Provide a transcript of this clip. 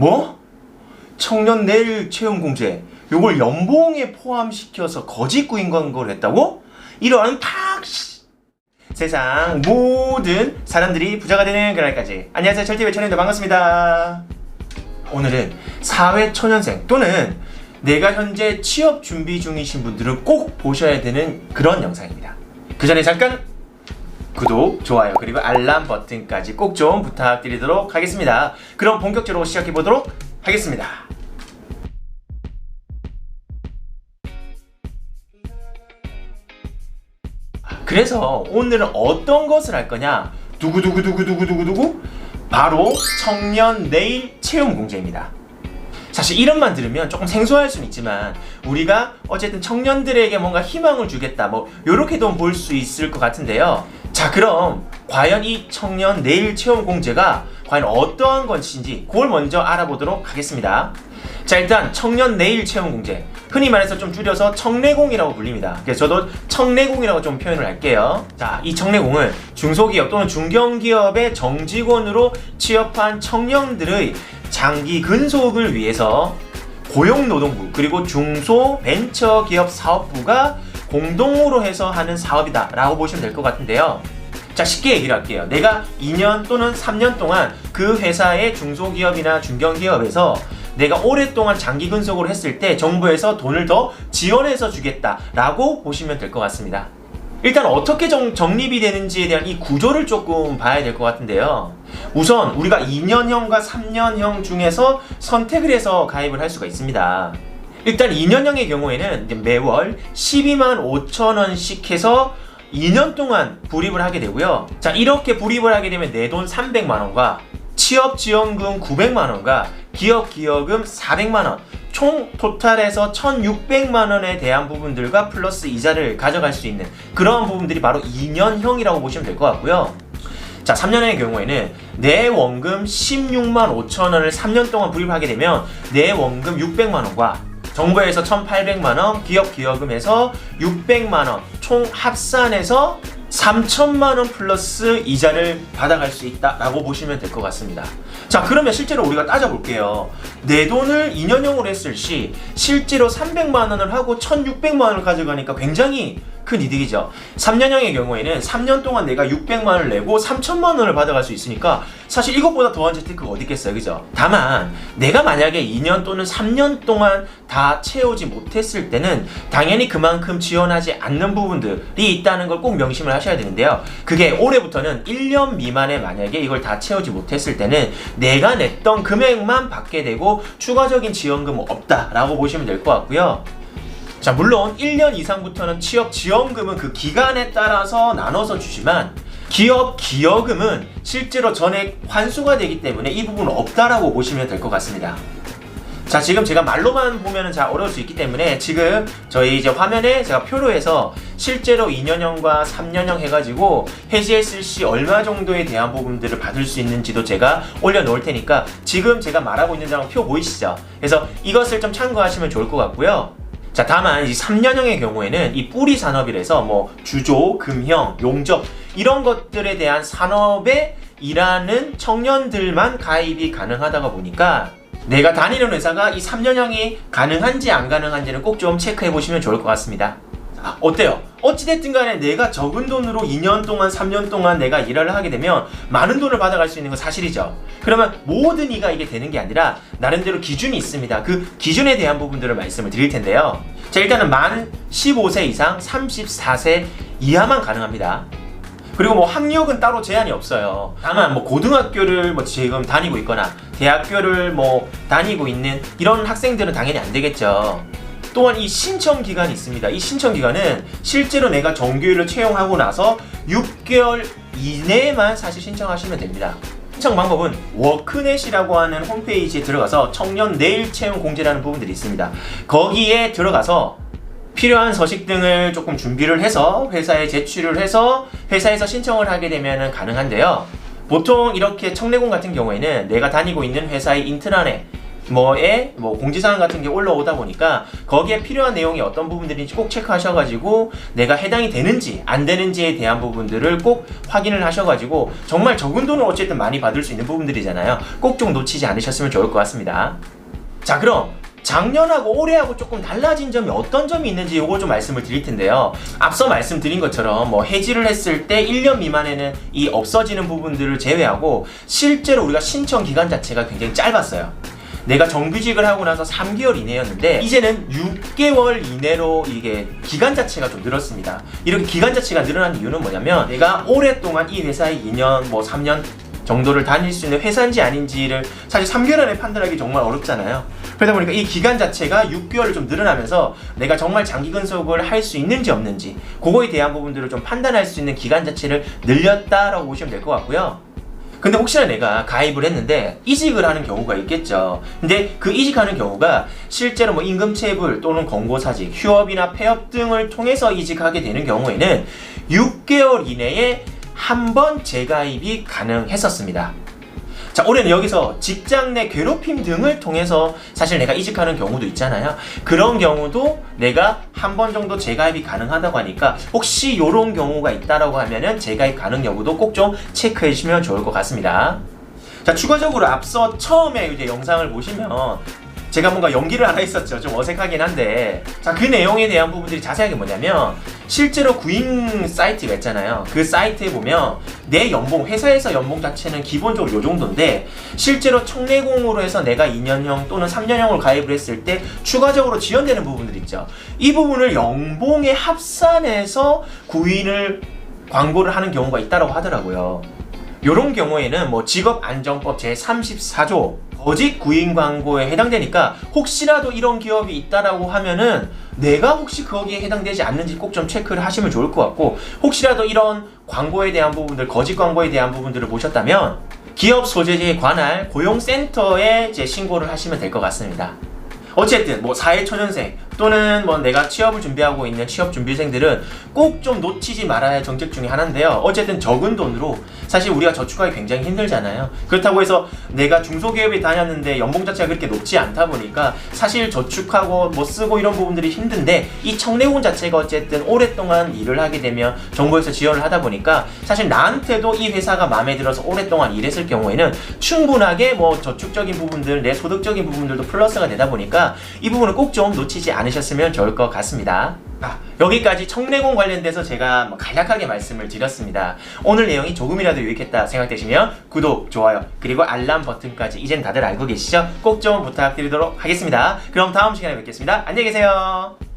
뭐? 청년 내일 채용 공제 요걸 연봉에 포함시켜서 거짓 구인 광고를 했다고? 이런 팍 씨. 세상 모든 사람들이 부자가 되는 그날까지 안녕하세요 절대배 천인도 반갑습니다 오늘은 사회초년생 또는 내가 현재 취업 준비 중이신 분들은 꼭 보셔야 되는 그런 영상입니다 그 전에 잠깐 구독, 좋아요, 그리고 알람 버튼까지 꼭 좀 부탁드리도록 하겠습니다. 그럼 본격적으로 시작해 보도록 하겠습니다. 그래서 오늘은 어떤 것을 할 거냐? 두구두구두구두구두구두구 바로 청년 내일 채용 공제입니다. 사실 이름만 들으면 조금 생소할 수는 있지만 우리가 어쨌든 청년들에게 뭔가 희망을 주겠다 뭐 요렇게도 볼 수 있을 것 같은데요. 자 그럼 과연 이 청년 내일 체험 공제가 과연 어떠한 것인지 그걸 먼저 알아보도록 하겠습니다. 자 일단 청년 내일 체험 공제. 흔히 말해서 좀 줄여서 청내공이라고 불립니다. 그래서 저도 청내공이라고 좀 표현을 할게요. 자이 청내공은 중소기업 또는 중견기업의 정직원으로 취업한 청년들의 장기 근속을 위해서 고용노동부 그리고 중소벤처기업 사업부가 공동으로 해서 하는 사업이다 라고 보시면 될 것 같은데요. 자 쉽게 얘기를 할게요. 내가 2년 또는 3년 동안 그 회사의 중소기업이나 중견기업에서 내가 오랫동안 장기 근속을 했을 때 정부에서 돈을 더 지원해서 주겠다라고 보시면 될 것 같습니다. 일단 어떻게 정, 정립이 되는지에 대한 이 구조를 조금 봐야 될 것 같은데요. 우선 우리가 2년형과 3년형 중에서 선택을 해서 가입을 할 수가 있습니다. 일단 2년형의 경우에는 매월 12만 5천 원씩 해서 2년 동안 불입을 하게 되고요. 자 이렇게 불입을 하게 되면 내 돈 300만 원과 취업 지원금 900만 원과 기업 기여금 400만 원, 총 토탈에서 1,600만 원에 대한 부분들과 플러스 이자를 가져갈 수 있는 그런 부분들이 바로 2년형이라고 보시면 될 것 같고요. 자, 3년의 경우에는 내 원금 16만 5천 원을 3년 동안 불입하게 되면 내 원금 600만 원과 정부에서 1,800만 원, 기업 기여금에서 600만 원, 총 합산해서 3천만 원 플러스 이자를 받아갈 수 있다라고 보시면 될 것 같습니다. 자, 그러면 실제로 우리가 따져볼게요. 내 돈을 2년형으로 했을 시 실제로 300만 원을 하고 1,600만 원을 가져가니까 굉장히 큰 이득이죠. 3년형의 경우에는 3년 동안 내가 600만 원을 내고 3천만 원을 받아갈 수 있으니까 사실 이것보다 더한 재테크가 어디 있겠어요, 그죠? 다만 내가 만약에 2년 또는 3년 동안 다 채우지 못했을 때는 당연히 그만큼 지원하지 않는 부분들이 있다는 걸 꼭 명심을 하셔야 되는데요. 그게 올해부터는 1년 미만에 만약에 이걸 다 채우지 못했을 때는 내가 냈던 금액만 받게 되고 추가적인 지원금은 없다라고 보시면 될 것 같고요. 자, 물론 1년 이상부터는 취업 지원금은 그 기간에 따라서 나눠서 주지만 기업 기여금은 실제로 전액 환수가 되기 때문에 이 부분은 없다라고 보시면 될 것 같습니다. 자, 지금 제가 말로만 보면은 잘 어려울 수 있기 때문에 지금 저희 이제 화면에 제가 표로 해서 실제로 2년형과 3년형 해가지고 해지했을 시 얼마 정도에 대한 부분들을 받을 수 있는지도 제가 올려놓을 테니까 지금 제가 말하고 있는 장표 보이시죠? 그래서 이것을 좀 참고하시면 좋을 것 같고요. 자, 다만 이 3년형의 경우에는 이 뿌리 산업이라서 뭐 주조, 금형, 용접 이런 것들에 대한 산업에 일하는 청년들만 가입이 가능하다가 보니까 내가 다니는 회사가 이 3년형이 가능한지 안 가능한지는 꼭 좀 체크해 보시면 좋을 것 같습니다. 아, 어때요? 어찌됐든 간에 내가 적은 돈으로 2년 동안, 3년 동안 내가 일을 하게 되면 많은 돈을 받아갈 수 있는 건 사실이죠. 그러면 모든 이가 이게 되는 게 아니라 나름대로 기준이 있습니다. 그 기준에 대한 부분들을 말씀을 드릴 텐데요. 자, 일단은 만 15세 이상 34세 이하만 가능합니다. 그리고 뭐 학력은 따로 제한이 없어요. 다만 뭐 고등학교를 뭐 지금 다니고 있거나 대학교를 뭐 다니고 있는 이런 학생들은 당연히 안 되겠죠. 또한 이 신청 기간이 있습니다. 이 신청 기간은 실제로 내가 정규를 채용하고 나서 6개월 이내에만 사실 신청하시면 됩니다. 신청 방법은 워크넷이라고 하는 홈페이지에 들어가서 청년 내일 채용 공제라는 부분들이 있습니다. 거기에 들어가서 필요한 서식 등을 조금 준비를 해서 회사에 제출을 해서 회사에서 신청을 하게 되면 가능한데요. 보통 이렇게 청내공 같은 경우에는 내가 다니고 있는 회사의 인트라넷 뭐에 뭐 공지사항 같은 게 올라오다 보니까 거기에 필요한 내용이 어떤 부분들인지 꼭 체크하셔가지고 내가 해당이 되는지 안 되는지에 대한 부분들을 꼭 확인을 하셔가지고 정말 적은 돈을 어쨌든 많이 받을 수 있는 부분들이잖아요. 꼭 좀 놓치지 않으셨으면 좋을 것 같습니다. 자 그럼 작년하고 올해하고 조금 달라진 점이 어떤 점이 있는지 요거 좀 말씀을 드릴 텐데요. 앞서 말씀드린 것처럼 뭐 해지를 했을 때 1년 미만에는 이 없어지는 부분들을 제외하고 실제로 우리가 신청 기간 자체가 굉장히 짧았어요. 내가 정규직을 하고 나서 3개월 이내였는데 이제는 6개월 이내로 이게 기간 자체가 좀 늘었습니다. 이렇게 기간 자체가 늘어난 이유는 뭐냐면 내가 오랫동안 이 회사에 2년 뭐 3년 정도를 다닐 수 있는 회사인지 아닌지를 사실 3개월 안에 판단하기 정말 어렵잖아요. 그러다 보니까 이 기간 자체가 6개월을 좀 늘어나면서 내가 정말 장기 근속을 할 수 있는지 없는지 그거에 대한 부분들을 좀 판단할 수 있는 기간 자체를 늘렸다라고 보시면 될 것 같고요. 근데 혹시나 내가 가입을 했는데 이직을 하는 경우가 있겠죠. 근데 그 이직하는 경우가 실제로 뭐 임금 체불 또는 권고 사직, 휴업이나 폐업 등을 통해서 이직하게 되는 경우에는 6개월 이내에 한 번 재가입이 가능했었습니다. 자, 올해는 여기서 직장 내 괴롭힘 등을 통해서 사실 내가 이직하는 경우도 있잖아요. 그런 경우도 내가 한 번 정도 재가입이 가능하다고 하니까 혹시 이런 경우가 있다라고 하면은 재가입 가능 여부도 꼭 좀 체크해 주시면 좋을 것 같습니다. 자, 추가적으로 앞서 처음에 이제 영상을 보시면 제가 뭔가 연기를 하나 했었죠. 좀 어색하긴 한데. 자, 그 내용에 대한 부분들이 자세하게 뭐냐면, 실제로 구인 사이트가 있잖아요. 그 사이트에 보면, 내 연봉, 회사에서 연봉 자체는 기본적으로 요 정도인데, 실제로 청내공으로 해서 내가 2년형 또는 3년형을 가입을 했을 때, 추가적으로 지원되는 부분들 있죠. 이 부분을 연봉에 합산해서 구인을 광고를 하는 경우가 있다고 하더라고요. 요런 경우에는 뭐 직업안정법 제34조 거짓 구인 광고에 해당되니까 혹시라도 이런 기업이 있다라고 하면은 내가 혹시 거기에 해당되지 않는지 꼭 좀 체크를 하시면 좋을 것 같고 혹시라도 이런 광고에 대한 부분들 거짓 광고에 대한 부분들을 보셨다면 기업 소재지에 관할 고용센터에 제 신고를 하시면 될 것 같습니다. 어쨌든 뭐 사회초년생 또는 뭐 내가 취업을 준비하고 있는 취업 준비생들은 꼭 좀 놓치지 말아야 할 정책 중에 하나인데요. 어쨌든 적은 돈으로 사실 우리가 저축하기 굉장히 힘들잖아요. 그렇다고 해서 내가 중소기업에 다녔는데 연봉 자체가 그렇게 높지 않다 보니까 사실 저축하고 뭐 쓰고 이런 부분들이 힘든데 이 청내공 자체가 어쨌든 오랫동안 일을 하게 되면 정부에서 지원을 하다 보니까 사실 나한테도 이 회사가 마음에 들어서 오랫동안 일했을 경우에는 충분하게 뭐 저축적인 부분들 내 소득적인 부분들도 플러스가 되다 보니까 이 부분을 꼭좀 놓치지 않으 셨으면 좋을 것 같습니다. 아, 여기까지 청내공 관련돼서 제가 뭐 간략하게 말씀을 드렸습니다. 오늘 내용이 조금이라도 유익했다 생각되시면 구독, 좋아요, 그리고 알람 버튼까지 이젠 다들 알고 계시죠? 꼭 좀 부탁드리도록 하겠습니다. 그럼 다음 시간에 뵙겠습니다. 안녕히 계세요.